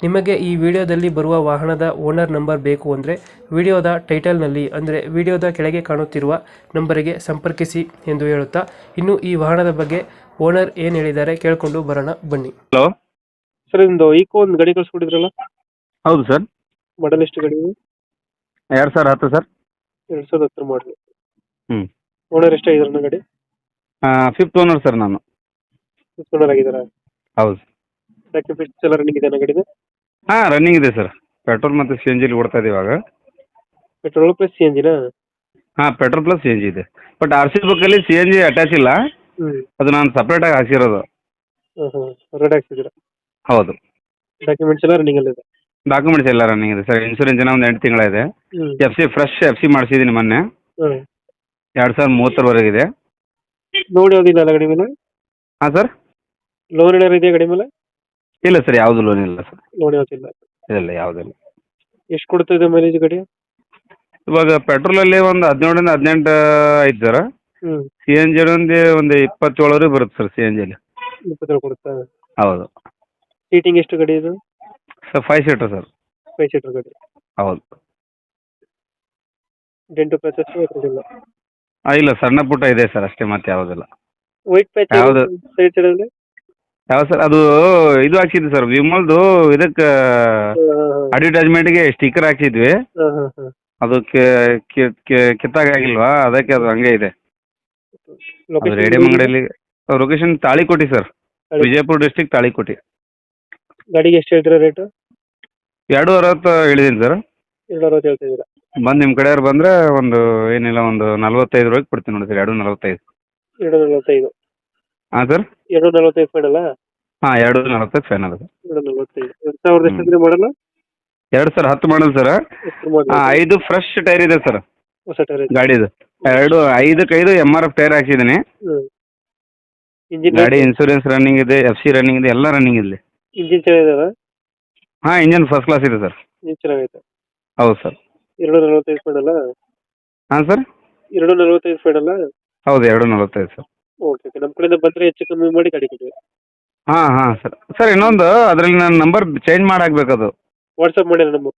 ನಿಮಗೆ ಈ ವಿಡಿಯೋದಲ್ಲಿ ಬರುವ ವಾಹನದ ಓನರ್ ನಂಬರ್ ಬೇಕು ಅಂದರೆ ವಿಡಿಯೋದ ಟೈಟಲ್ನಲ್ಲಿ ಅಂದರೆ ವಿಡಿಯೋದ ಕೆಳಗೆ ಕಾಣುತ್ತಿರುವ ನಂಬರಿಗೆ ಸಂಪರ್ಕಿಸಿ ಎಂದು ಹೇಳುತ್ತಾ ಇನ್ನು ಈ ವಾಹನದ ಬಗ್ಗೆ ಓನರ್ ಏನು ಹೇಳಿದ್ದಾರೆ ಕೇಳಿಕೊಂಡು ಬರೋಣ ಬನ್ನಿ. ಹಲೋ. ಸರ್ ನಿಮ್ದು ಈಕೋ ಒಂದು ಗಾಡಿ ಕಳಿಸ್ಕೊಂಡಿದ್ರಲ್ಲ ಹೌದು ಸರ್. ಮಾಡಲ್ ಎಷ್ಟು ಗಾಡಿ ಎರಡು ಸಾವಿರ ಹತ್ತು ಸರ್. ಎರಡು ಸಾವಿರದ ಹತ್ತರ ಮಾಡಿ ಹ್ಮ್. ಓನರ್ ಎಷ್ಟಾಗಿದಾರೆ ಗಾಡಿ? ಫಿಫ್ತ್ ಓನರ್ ಸರ್ ನಾನು. ಓನರ್ ಆಗಿದಾರ? ಹೌದು. ಡಾಕ್ಯುಮೆಂಟ್ಸ್ ಎಲ್ಲ ರನ್ನಿಂಗ್ ಇದೆ ಗಾಡಿದು? ಹಾಂ ರನ್ನಿಂಗ್ ಇದೆ ಸರ್ ಪೆಟ್ರೋಲ್ ಮತ್ತೆ ಸಿ ಎನ್ ಜಿಲಿ ಓಡ್ತಾ ಇದೆ ಇವಾಗ. ಪೆಟ್ರೋಲ್ ಪ್ಲಸ್ ಸಿ ಎನ್ ಹಾ ಹಾಂ petrol plus C N G ಇದೆ. ಬಟ್ ಆರ್ ಸಿ ಬುಕ್ಕಲ್ಲಿ ಸಿ ಎನ್ ಜಿ ಅಟ್ಯಾಚ್ ಇಲ್ಲ. ಹ್ಞೂ ಅದು ನಾನು ಸಪ್ರೇಟಾಗಿ ಹಾಕಿರೋದು ಹಾಂ ಹಾಂ ರೆಡಿ ಹಾಕ್ಸಿದ್ದೀರಾ? ಹೌದು. ಡಾಕ್ಯುಮೆಂಟ್ಸ್ ಎಲ್ಲ ರನ್ನಿಂಗ್ ಅಲ್ಲಿದೆ? ಡಾಕ್ಯುಮೆಂಟ್ಸ್ ಎಲ್ಲ ರನ್ನಿಂಗ್ ಇದೆ ಸರ್ ಇನ್ಸೂರೆನ್ಸ್ ಏನೋ ಒಂದು ಎಂಟು ತಿಂಗಳ ಇದೆ. F C fresh F C ಮಾಡಿಸಿದ್ದೀನಿ ಮೊನ್ನೆ. ಹಾಂ ಎರಡು ಸಾವಿರದ ಮೂವತ್ತರವರೆಗಿದೆ ನೋಡಿ ಯಾವುದಿಲ್ಲ ಅಲ್ಲ ಗಾಡಿ ಮೇಲೆ? ಹಾಂ ಸರ್ ಲೋನ್ ಏನಾರು ಇದೆಯಾ ಗಾಡಿ ಮೇಲೆ? ಇಲ್ಲ ಸರ್ ಯಾವುದು ಲೋನ್ ಇಲ್ಲ ಸರ್. ಲೋನ್ ಯಾವ್ದಿಲ್ಲ ಇಲ್ಲ. ಯಾವುದಿಲ್ಲ ಎಷ್ಟು ಕೊಡ್ತದೆ ಮೈಲೇಜ್ ಗಾಡಿ? ಇವಾಗ ಪೆಟ್ರೋಲಲ್ಲಿ ಒಂದು ಹದಿನೇಳರಿಂದ ಹದಿನೆಂಟು ಐತೆ ಸರ್. ಹ್ಞೂ ಸಿ ಎನ್ ಜಿ ಒಂದು ಒಂದು ಇಪ್ಪತ್ತೇಳವರೆಗೆ ಬರುತ್ತೆ ಸರ್ ಸಿ ಎನ್ ಜಿಲಿ ಇಪ್ಪತ್ತೇಳು ಕೊಡುತ್ತಾ? ಹೌದು. ಸೀಟಿಂಗ್ ಎಷ್ಟು ಗಾಡಿ ಇದು? Sir five seater sir. Five seater ಗಾಡಿ. ಹೌದು. ಡೆಂಟು ಪ್ಯಾಚಸ್ ಇಲ್ಲ ಆ, ಇಲ್ಲ ಸಣ್ಣ ಪುಟ್ಟ ಇದೆ ಸರ್ ಅಷ್ಟೇ ಮತ್ತೆ ಯಾವುದಿಲ್ಲ ವೈಟ್ ಪ್ಯಾಚ್ ಯಾವ್ದು? ಸೈಡ್ ಸೈಡಲ್ಲಿ ಯಾವ ಸರ್ ಅದು ಇದು ಹಾಕ್ಸಿದ್ವಿ ಸರ್ ವಿಮಲ್ದು ಇದಕ್ಕೆ ಅಡ್ವರ್ಟೈಸ್ಮೆಂಟ್ಗೆ ಸ್ಟಿಕ್ಕರ್ ಹಾಕ್ಸಿದ್ವಿ. ಅದು ಕಿತ್ತಾಗ ಆಗಿಲ್ವಾ ಅದು ಕಿತ್ತಾಗಿಲ್ವಾ ಅದಕ್ಕೆ ಅದು ಹಂಗೆ ಇದೆ. ಅದು ರೇಡಿಯಂ ಅಂಗಡಿಯಲ್ಲಿ location Talikoti sir Vijayapura district Talikoti. ಗಾಡಿಗೆ ಎಷ್ಟು ಹೇಳ್ತೀರಾ ರೇಟು ಎರಡು ಅರವತ್ತು ಹೇಳಿದ್ದೀನಿ ಸರ್. ಎರಡು ಅರವತ್ತು ಹೇಳ್ತಾ ಬಂದು ನಿಮ್ಮ ಕಡೆಯವ್ರು ಬಂದ್ರೆ ಒಂದು ಏನಿಲ್ಲ ಒಂದು ನಲ್ವತ್ತೈದರೊಳಗೆ ಕೊಡ್ತೀನಿ ನೋಡಿ ಸರ್ ಎರಡು ನಲ್ವತ್ತೈದು. ಎರಡು ನಲವತ್ತೈದು. ಹಾಂ ಸರ್. ಎರಡು ನಲವತ್ತೈದು ಫೈನಲ್ಲ ಹಾ ಎರಡು ನಲವತ್ತೈದು ಫೈನಲ್ ಎರಡು ನಲವತ್ತೈದು. ಎರಡು ಸಾವಿರದ ಎಷ್ಟು ಅಂದ್ರೆ ಮಾಡಲ್ಲ ಎರಡು ಸರ್ ಹತ್ತು ಮಾಡಲ್ ಸರ್ ಐದು ಫ್ರೆಶ್ ಟೈರ್ ಇದೆ ಸರ್ ಹೊಸ ಟೈರ್ ಇದೆ. ಗಾಡಿದು. ಎರಡು ಐದಕ್ಕೆ ಐದು ಎಂ ಆರ್ ಎಫ್ ಟೈರ್ ಹಾಕ್ಸಿದ್ದೀನಿ ಇಂಜಿನ್ ಗಾಡಿ ಇನ್ಸೂರೆನ್ಸ್ ರನ್ನಿಂಗ್ ಇದೆ ಎಫ್ ಸಿ ರನ್ನಿಂಗ್ ಇದೆ ಎಲ್ಲ ರನ್ನಿಂಗ್ ಇದೆ. ಇಂಜಿನ್ ಚೆನ್ನಾಗಿದೆ ಹಾಂ ಇಂಜನ್ ಫಸ್ಟ್ ಕ್ಲಾಸ್ ಇದೆ ಸರ್ ಇಂಜಿನ್ ಚೆನ್ನಾಗೈತೆ. ಹೌದು ಸರ್ ಎರಡು ನಲವತ್ತೈದು ಫೈನಲ್ಲ ಹಾಂ ಸರ್ ಎರಡು ನಲವತ್ತೈದು ಫೈನಲ್ಲ ಹೌದು ಎರಡು ನಲವತ್ತೈದು ಸರ್ ಓಕೆ ಓಕೆ ನಮ್ಮ ಕಡೆಯಿಂದ ಬಂದರೆ ಹೆಚ್ಚು ಕಮ್ಮಿ ಮಾಡಿ ಗಾಡಿ ಕೊಡಿ ಹಾಂ ಹಾಂ. ಸರ್ ಸರ್ ಇನ್ನೊಂದು ಅದರಲ್ಲಿ ನನ್ನ ನಂಬರ್ ಚೇಂಜ್ ಮಾಡಾಕ್ಬೇಕು ಅದು ವಾಟ್ಸಪ್ ಮಾಡಿ ನಮ್ಮ